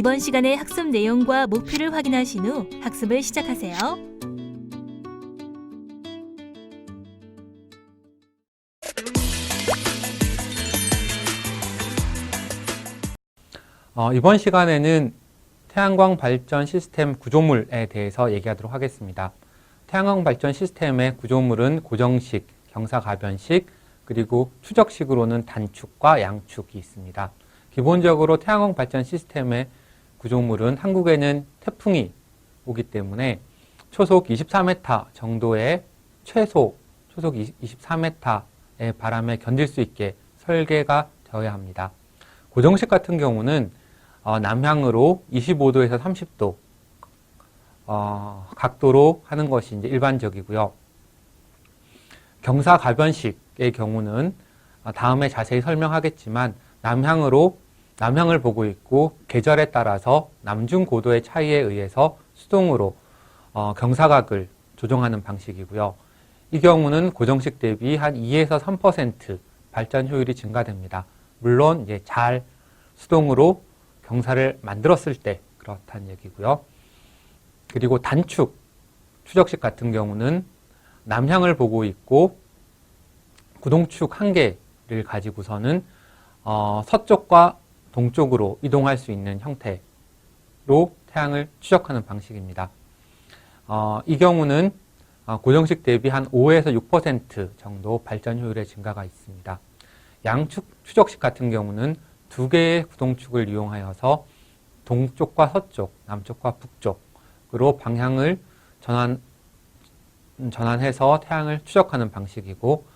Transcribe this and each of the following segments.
이번 시간의 학습 내용과 목표를 확인하신 후 학습을 시작하세요. 어, 이번 시간에는 태양광 발전 시스템 구조물에 대해서 얘기하도록 하겠습니다. 태양광 발전 시스템의 구조물은 고정식, 경사가변식, 그리고 추적식으로는 단축과 양축이 있습니다. 기본적으로 태양광 발전 시스템의 구조물은 한국에는 태풍이 오기 때문에 초속 24m 정도의 최소 초속 24m의 바람에 견딜 수 있게 설계가 되어야 합니다. 고정식 같은 경우는 어, 남향으로 25도에서 30도 어, 각도로 하는 것이 이제 일반적이고요. 경사가변식의 경우는 어, 다음에 자세히 설명하겠지만 남향으로 남향을 보고 있고 계절에 따라서 남중 고도의 차이에 의해서 수동으로 어, 경사각을 조정하는 방식이고요. 이 경우는 고정식 대비 한 2에서 3% 발전 효율이 증가됩니다. 물론 이제 잘 수동으로 경사를 만들었을 때 그렇다는 얘기고요. 그리고 단축 추적식 같은 경우는 남향을 보고 있고 구동축 한 개를 가지고서는 어, 서쪽과 동쪽으로 이동할 수 있는 형태로 태양을 추적하는 방식입니다. 어, 이 경우는 어, 고정식 대비 한 5에서 6% 정도 발전 효율의 증가가 있습니다. 양축 추적식 같은 경우는 두 개의 구동축을 이용하여서 동쪽과 서쪽, 남쪽과 북쪽으로 방향을 전환, 전환해서 태양을 추적하는 방식이고,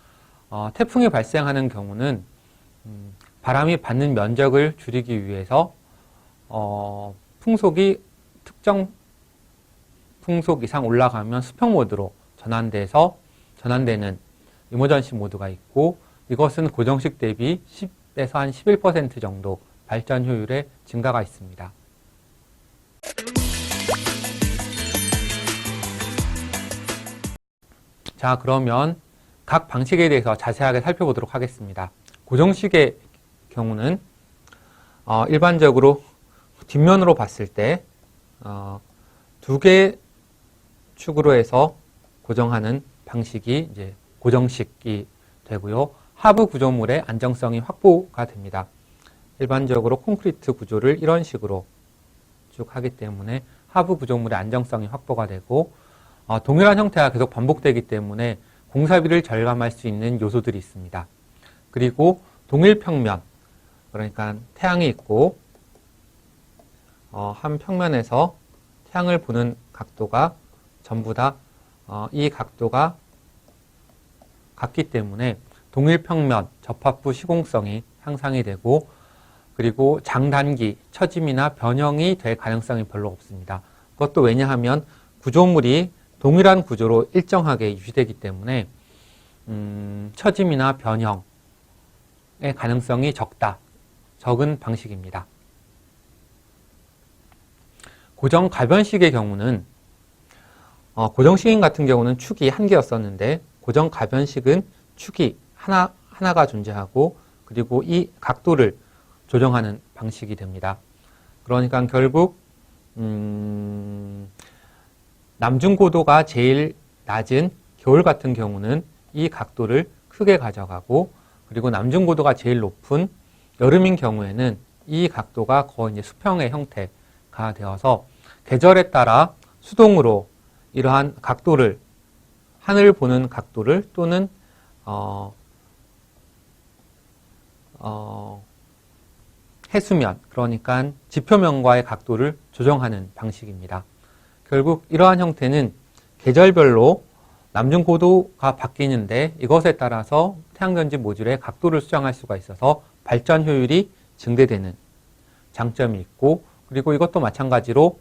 어, 태풍이 발생하는 경우는 음, 바람이 받는 면적을 줄이기 위해서 어, 풍속이 특정 풍속 이상 올라가면 수평 모드로 전환돼서 전환되는 이머전시 모드가 있고 이것은 고정식 대비 10에서 한 11% 정도 발전 효율의 증가가 있습니다. 자, 그러면 각 방식에 대해서 자세하게 살펴보도록 하겠습니다. 고정식의 경우는 어, 일반적으로 뒷면으로 봤을 때 어, 두개 축으로 해서 고정하는 방식이 이제 고정식이 되고요. 하부 구조물의 안정성이 확보가 됩니다. 일반적으로 콘크리트 구조를 이런 식으로 쭉 하기 때문에 하부 구조물의 안정성이 확보가 되고 어, 동일한 형태가 계속 반복되기 때문에 공사비를 절감할 수 있는 요소들이 있습니다. 그리고 동일 평면, 그러니까 태양이 있고 어, 한 평면에서 태양을 보는 각도가 전부 다이 각도가 같기 때문에 동일 평면, 접합부 시공성이 향상이 되고 그리고 장단기, 처짐이나 변형이 될 가능성이 별로 없습니다. 그것도 왜냐하면 구조물이 동일한 구조로 일정하게 유지되기 때문에 음, 처짐이나 변형의 가능성이 적다, 적은 방식입니다. 고정 가변식의 경우는 어, 고정식인 같은 경우는 축이 한 개였었는데 고정 가변식은 축이 하나 하나가 존재하고 그리고 이 각도를 조정하는 방식이 됩니다. 그러니까 결국 음, 남중 고도가 제일 낮은 겨울 같은 경우는 이 각도를 크게 가져가고 그리고 남중 고도가 제일 높은 여름인 경우에는 이 각도가 거의 이제 수평의 형태가 되어서 계절에 따라 수동으로 이러한 각도를 하늘 보는 각도를 또는 어, 어, 해수면 그러니까 지표면과의 각도를 조정하는 방식입니다. 결국 이러한 형태는 계절별로 남중 고도가 바뀌는데 이것에 따라서 태양전지 모듈의 각도를 수정할 수가 있어서 발전 효율이 증대되는 장점이 있고 그리고 이것도 마찬가지로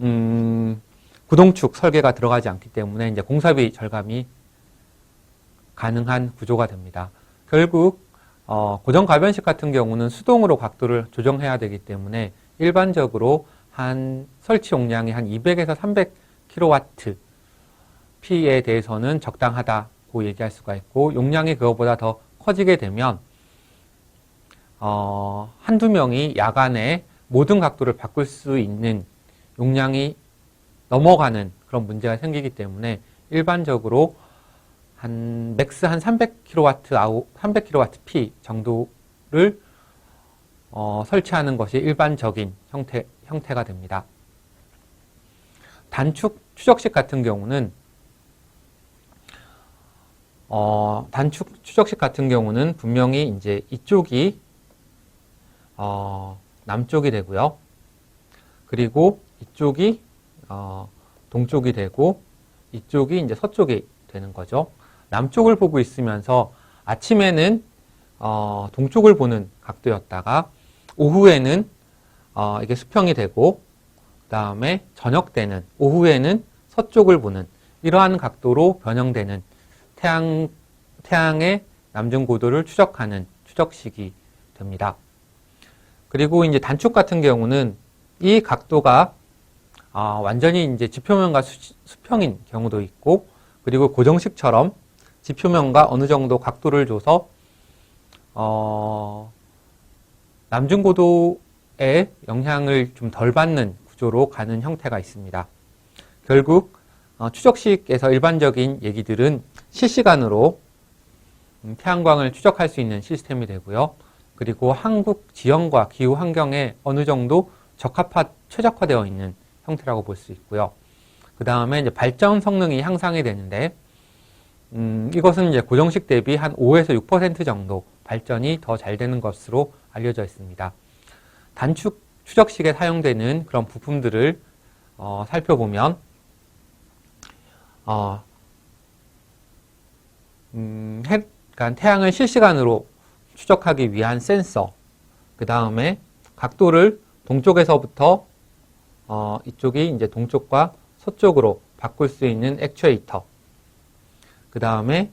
음, 구동축 설계가 들어가지 않기 때문에 이제 공사비 절감이 가능한 구조가 됩니다. 결국 어, 고정 가변식 같은 경우는 수동으로 각도를 조정해야 되기 때문에 일반적으로 한 설치 용량이 한 200에서 300kW P에 대해서는 적당하다고 얘기할 수가 있고 용량이 그것보다 더 커지게 되면 어, 한두 명이 야간에 모든 각도를 바꿀 수 있는 용량이 넘어가는 그런 문제가 생기기 때문에 일반적으로 한 맥스 한 300kW 아우 300kW P 정도를 어, 설치하는 것이 일반적인 형태 형태가 됩니다. 단축 추적식 같은 경우는 어, 단축 추적식 같은 경우는 분명히 이제 이쪽이 어, 남쪽이 되고요. 그리고 이쪽이 어, 동쪽이 되고 이쪽이 이제 서쪽이 되는 거죠. 남쪽을 보고 있으면서 아침에는 어, 동쪽을 보는 각도였다가 오후에는 어, 이게 수평이 되고 그 다음에 저녁 때는 오후에는 서쪽을 보는 이러한 각도로 변형되는 태양 태양의 남중 고도를 추적하는 추적 식이 됩니다. 그리고 이제 단축 같은 경우는 이 각도가 아, 완전히 이제 지표면과 수, 수평인 경우도 있고 그리고 고정식처럼 지표면과 어느 정도 각도를 줘서 어, 남중고도의 영향을 좀 덜 받는 구조로 가는 형태가 있습니다. 결국 어, 추적식에서 일반적인 얘기들은 실시간으로 음, 태양광을 추적할 수 있는 시스템이 되고요. 그리고 한국 지형과 기후 환경에 어느 정도 적합화, 최적화되어 있는 형태라고 볼 수 있고요. 그 다음에 이제 발전 성능이 향상이 되는데, 음, 이것은 이제 고정식 대비 한 5에서 6% 정도 발전이 더 잘 되는 것으로 알려져 있습니다. 단축 추적식에 사용되는 그런 부품들을 어, 살펴보면, 어, 음, 해, 그러니까 태양을 실시간으로 추적하기 위한 센서, 그 다음에 각도를 동쪽에서부터 어, 이쪽이 이제 동쪽과 서쪽으로 바꿀 수 있는 액추에이터. 그 다음에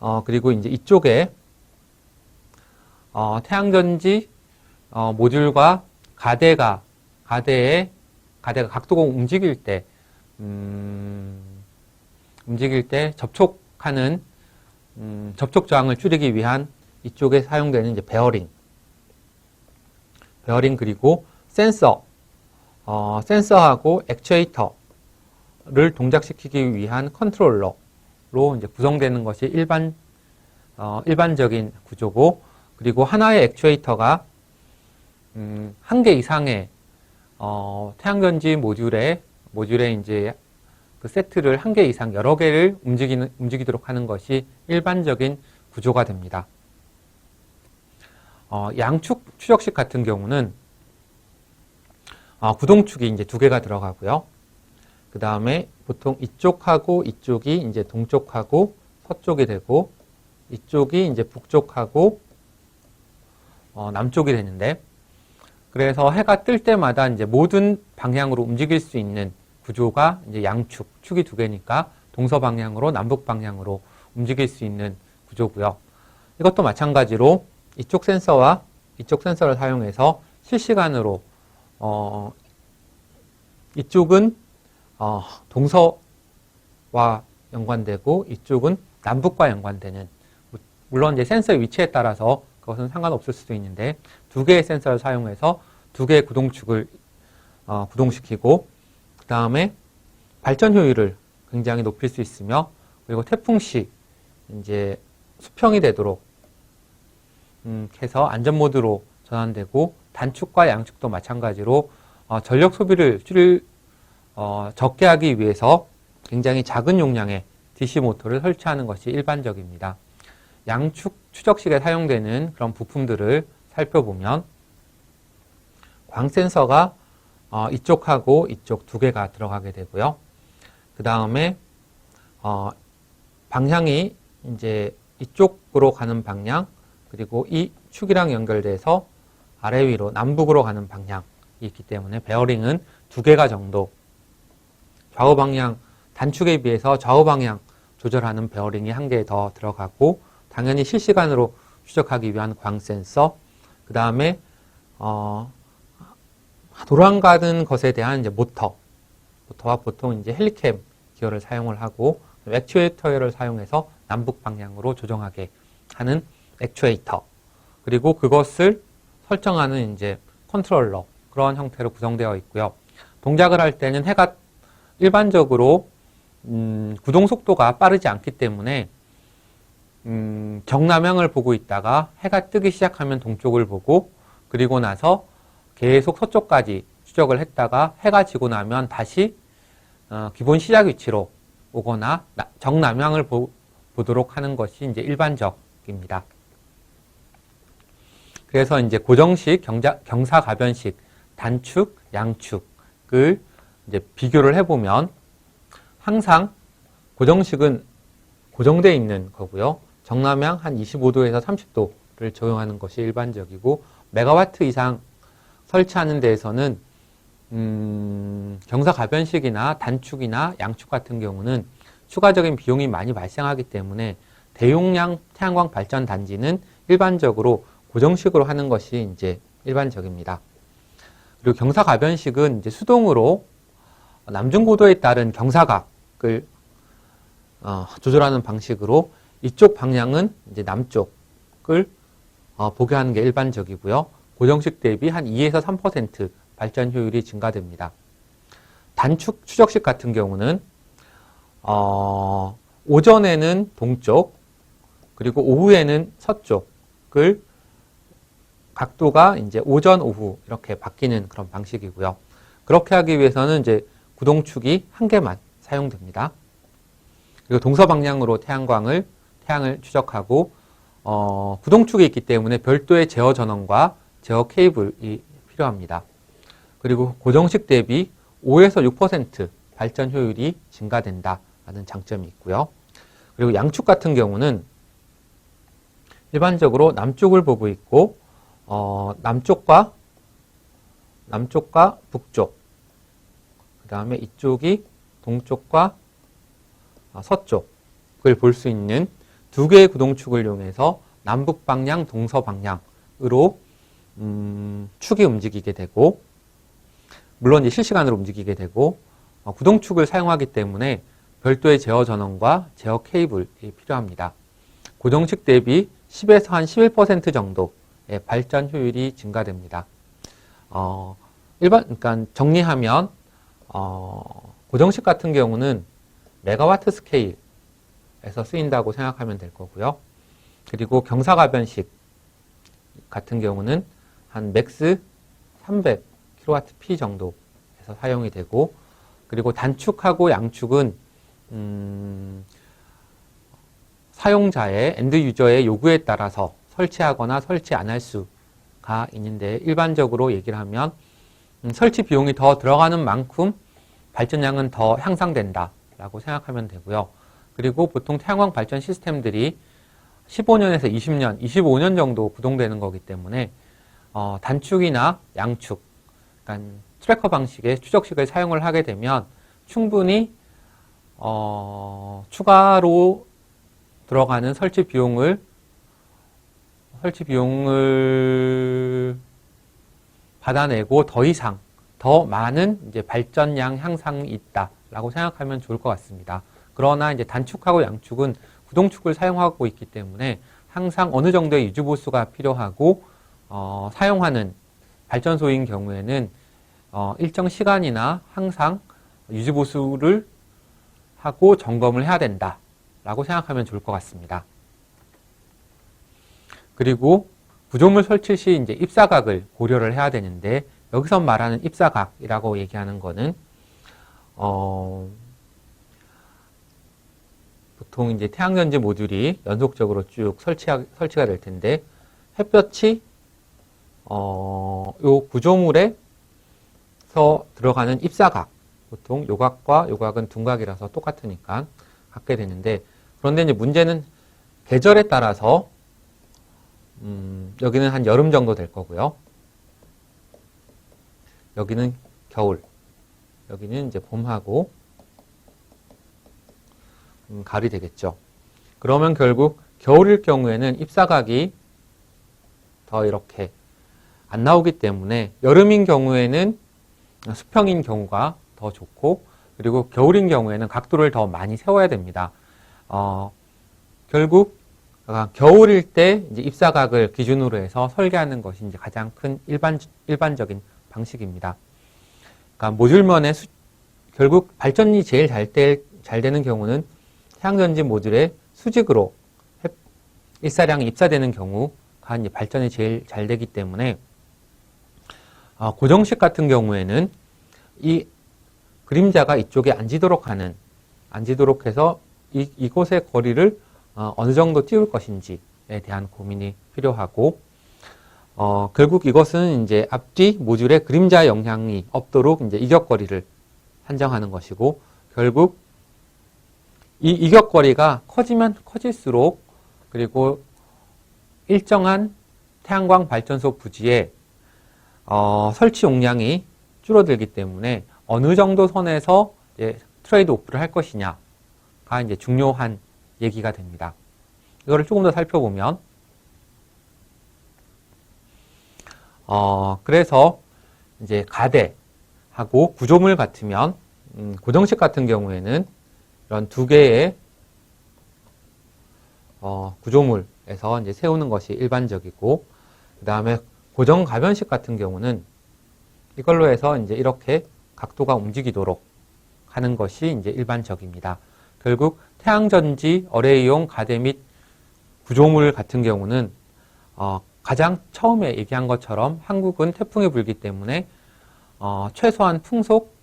어, 그리고 이제 이쪽에 어, 태양전지 어, 모듈과 가대가 가대에 가대가 각도가 움직일 때 음, 움직일 때 접촉하는 음, 접촉 저항을 줄이기 위한 이쪽에 사용되는 이제 베어링, 베어링 그리고 센서, 어, 센서하고 액추에이터를 동작시키기 위한 컨트롤러로 이제 구성되는 것이 일반 어, 일반적인 구조고 그리고 하나의 액추에이터가 음, 한 개 이상의 어, 태양전지 모듈에 모듈에 이제 그 세트를 한 개 이상 여러 개를 움직이는 움직이도록 하는 것이 일반적인 구조가 됩니다. 어, 양축 추적식 같은 경우는 어, 구동축이 이제 두 개가 들어가고요. 그 다음에 보통 이쪽하고 이쪽이 이제 동쪽하고 서쪽이 되고 이쪽이 이제 북쪽하고 어, 남쪽이 되는데 그래서 해가 뜰 때마다 이제 모든 방향으로 움직일 수 있는 구조가 이제 양축, 축이 두 개니까 동서 방향으로 남북 방향으로 움직일 수 있는 구조고요. 이것도 마찬가지로 이쪽 센서와 이쪽 센서를 사용해서 실시간으로 어, 이쪽은 어, 동서와 연관되고 이쪽은 남북과 연관되는 물론 이제 센서의 위치에 따라서 그것은 상관없을 수도 있는데 두 개의 센서를 사용해서 두 개의 구동축을 어, 구동시키고 그 다음에 발전 효율을 굉장히 높일 수 있으며 그리고 태풍 시 이제 수평이 되도록 음, 해서 안전 모드로 전환되고 단축과 양축도 마찬가지로 어, 전력 소비를 줄일 어, 적게 하기 위해서 굉장히 작은 용량의 DC 모터를 설치하는 것이 일반적입니다. 양축 추적식에 사용되는 그런 부품들을 살펴보면 광 센서가 어, 이쪽하고 이쪽 두 개가 들어가게 되고요. 그 다음에 어, 방향이 이제 이쪽으로 가는 방향 그리고 이 축이랑 연결돼서 아래 위로 남북으로 가는 방향이 있기 때문에 베어링은 두 개가 정도. 좌우 방향 단축에 비해서 좌우 방향 조절하는 베어링이 한 개 더 들어가고 당연히 실시간으로 추적하기 위한 광 센서 그 다음에 어, 돌아가는 것에 대한 이제 모터. 모터와 보통 이제 헬리캠 기어를 사용을 하고 액추에이터를 사용해서 남북 방향으로 조정하게 하는 액추에이터 그리고 그것을 설정하는 이제 컨트롤러 그런 형태로 구성되어 있고요. 동작을 할 때는 해가 일반적으로 음, 구동 속도가 빠르지 않기 때문에 음, 정남향을 보고 있다가 해가 뜨기 시작하면 동쪽을 보고 그리고 나서 계속 서쪽까지 추적을 했다가 해가 지고 나면 다시 어, 기본 시작 위치로 오거나 나- 정남향을 보, 보도록 하는 것이 이제 일반적입니다. 그래서 이제 고정식, 경자, 경사가변식, 단축, 양축을 이제 비교를 해보면 항상 고정식은 고정되어 있는 거고요. 정남향 한 25도에서 30도를 적용하는 것이 일반적이고 메가와트 이상 설치하는 데에서는 음, 경사가변식이나 단축이나 양축 같은 경우는 추가적인 비용이 많이 발생하기 때문에 대용량 태양광 발전 단지는 일반적으로 고정식으로 하는 것이 이제 일반적입니다. 그리고 경사가변식은 이제 수동으로 남중고도에 따른 경사각을 어, 조절하는 방식으로 이쪽 방향은 이제 남쪽을 어, 보게 하는 게 일반적이고요. 고정식 대비 한 2에서 3% 발전 효율이 증가됩니다. 단축 추적식 같은 경우는 어, 오전에는 동쪽 그리고 오후에는 서쪽을 각도가 이제 오전 오후 이렇게 바뀌는 그런 방식이고요. 그렇게 하기 위해서는 이제 구동축이 한 개만 사용됩니다. 그리고 동서 방향으로 태양광을 태양을 추적하고 어, 구동축이 있기 때문에 별도의 제어 전원과 제어 케이블이 필요합니다. 그리고 고정식 대비 5에서 6% 발전 효율이 증가된다라는 장점이 있고요. 그리고 양축 같은 경우는 일반적으로 남쪽을 보고 있고 어, 남쪽과 남쪽과 북쪽 그 다음에 이쪽이 동쪽과 아, 서쪽을 볼 수 있는 두 개의 구동축을 이용해서 남북 방향, 동서 방향으로 음, 축이 움직이게 되고 물론 이제 실시간으로 움직이게 되고 어, 구동축을 사용하기 때문에 별도의 제어 전원과 제어 케이블이 필요합니다. 고정식 대비 10에서 한 11% 정도의 발전 효율이 증가됩니다. 어, 일반, 그러니까 정리하면 어, 고정식 같은 경우는 메가와트 스케일에서 쓰인다고 생각하면 될 거고요. 그리고 경사가변식 같은 경우는 한 맥스 300 kWp 정도에서 사용이 되고 그리고 단축하고 양축은 음, 사용자의 엔드 유저의 요구에 따라서 설치하거나 설치 안 할 수가 있는데 일반적으로 얘기를 하면 음, 설치 비용이 더 들어가는 만큼 발전량은 더 향상된다라고 생각하면 되고요. 그리고 보통 태양광 발전 시스템들이 15년에서 20년, 25년 정도 구동되는 거기 때문에 어, 단축이나 양축, 그러니까 트래커 방식의 추적식을 사용을 하게 되면 충분히 어, 추가로 들어가는 설치 비용을 설치 비용을 받아내고 더 이상 더 많은 이제 발전량 향상이 있다라고 생각하면 좋을 것 같습니다. 그러나 이제 단축하고 양축은 구동축을 사용하고 있기 때문에 항상 어느 정도의 유지 보수가 필요하고 어, 사용하는 발전소인 경우에는 어, 일정 시간이나 항상 유지 보수를 하고 점검을 해야 된다라고 생각하면 좋을 것 같습니다. 그리고 구조물 설치 시 이제 입사각을 고려를 해야 되는데 여기서 말하는 입사각이라고 얘기하는 거는 어, 보통 이제 태양전지 모듈이 연속적으로 쭉 설치가, 설치가 될 텐데 햇볕이 어, 요 구조물에서 들어가는 입사각. 보통 요각과 요각은 둔각이라서 똑같으니까 갖게 되는데 그런데 이제 문제는 계절에 따라서 음, 여기는 한 여름 정도 될 거고요. 여기는 겨울, 여기는 이제 봄하고 음, 가을이 되겠죠. 그러면 결국 겨울일 경우에는 입사각이 더 이렇게 안 나오기 때문에 여름인 경우에는 수평인 경우가 더 좋고 그리고 겨울인 경우에는 각도를 더 많이 세워야 됩니다. 어, 결국 겨울일 때 이제 입사각을 기준으로 해서 설계하는 것이 이제 가장 큰 일반 일반적인 방식입니다. 그러니까 모듈면의 수- 결국 발전이 제일 잘, 될- 잘 되는 경우는 태양전지 모듈의 수직으로 햇- 일사량이 입사되는 경우가 이제 발전이 제일 잘 되기 때문에 어, 고정식 같은 경우에는 이 그림자가 이쪽에 앉도록 하는 앉도록 해서 이, 이곳의 거리를 어, 어느 정도 띄울 것인지에 대한 고민이 필요하고 어, 결국 이것은 이제 앞뒤 모듈에 그림자 영향이 없도록 이제 이격거리를 한정하는 것이고 결국 이 이격거리가 커지면 커질수록 그리고 일정한 태양광 발전소 부지에 어, 설치 용량이 줄어들기 때문에 어느 정도 선에서 트레이드 오프를 할 것이냐가 이제 중요한 얘기가 됩니다. 이거를 조금 더 살펴보면 어, 그래서 이제 가대하고 구조물 같으면 음, 고정식 같은 경우에는 이런 두 개의 어, 구조물에서 이제 세우는 것이 일반적이고 그 다음에 고정 가변식 같은 경우는 이걸로 해서 이제 이렇게 각도가 움직이도록 하는 것이 이제 일반적입니다. 결국 태양전지 어레이용 가대 및 구조물 같은 경우는 어, 가장 처음에 얘기한 것처럼 한국은 태풍이 불기 때문에 어, 최소한 풍속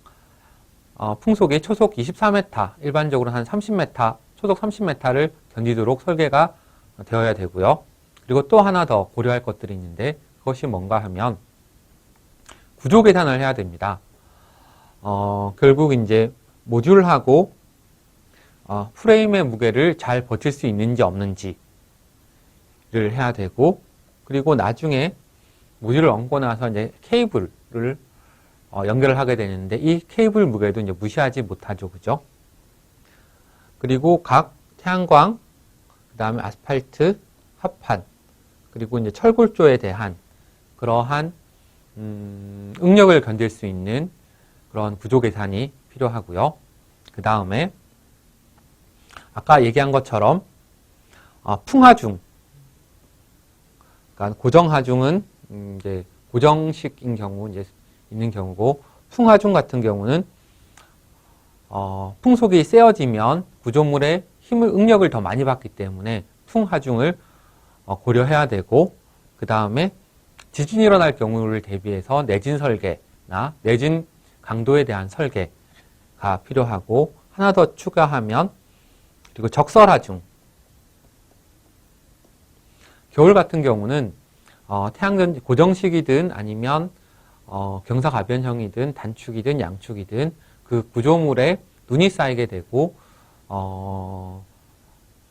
어, 풍속이 초속 24m, 일반적으로 한 30m, 초속 30m를 견디도록 설계가 되어야 되고요. 그리고 또 하나 더 고려할 것들이 있는데 그것이 뭔가 하면 구조 계산을 해야 됩니다. 어, 결국 이제 모듈하고 어, 프레임의 무게를 잘 버틸 수 있는지 없는지를 해야 되고 그리고 나중에 모듈을 얹고 나서 이제 케이블을 어, 연결을 하게 되는데 이 케이블 무게도 이제 무시하지 못하죠, 그죠? 그리고 각 태양광, 그 다음에 아스팔트, 합판, 그리고 이제 철골조에 대한 그러한 음, 응력을 견딜 수 있는 그런 구조 계산이 필요하고요. 그 다음에 아까 얘기한 것처럼 어, 풍하중, 그러니까 고정하중은 음, 이제 고정식인 경우 이제 있는 경우고 풍하중 같은 경우는 어, 풍속이 세어지면 구조물의 힘을 응력을 더 많이 받기 때문에 풍하중을 어, 고려해야 되고 그 다음에 지진이 일어날 경우를 대비해서 내진 설계나 내진 강도에 대한 설계가 필요하고 하나 더 추가하면 그리고 적설하중. 겨울 같은 경우는 어, 태양전 고정식이든 아니면 어, 경사가변형이든 단축이든 양축이든 그 구조물에 눈이 쌓이게 되고 어,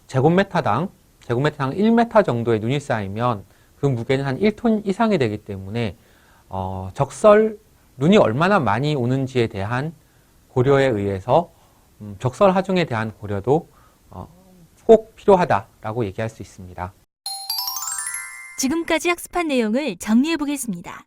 제곱미터당 제곱미터당 1m 정도의 눈이 쌓이면 그 무게는 한 1톤 이상이 되기 때문에 어, 적설 눈이 얼마나 많이 오는지에 대한 고려에 의해서 음, 적설 하중에 대한 고려도 어, 꼭 필요하다라고 얘기할 수 있습니다. 지금까지 학습한 내용을 정리해 보겠습니다.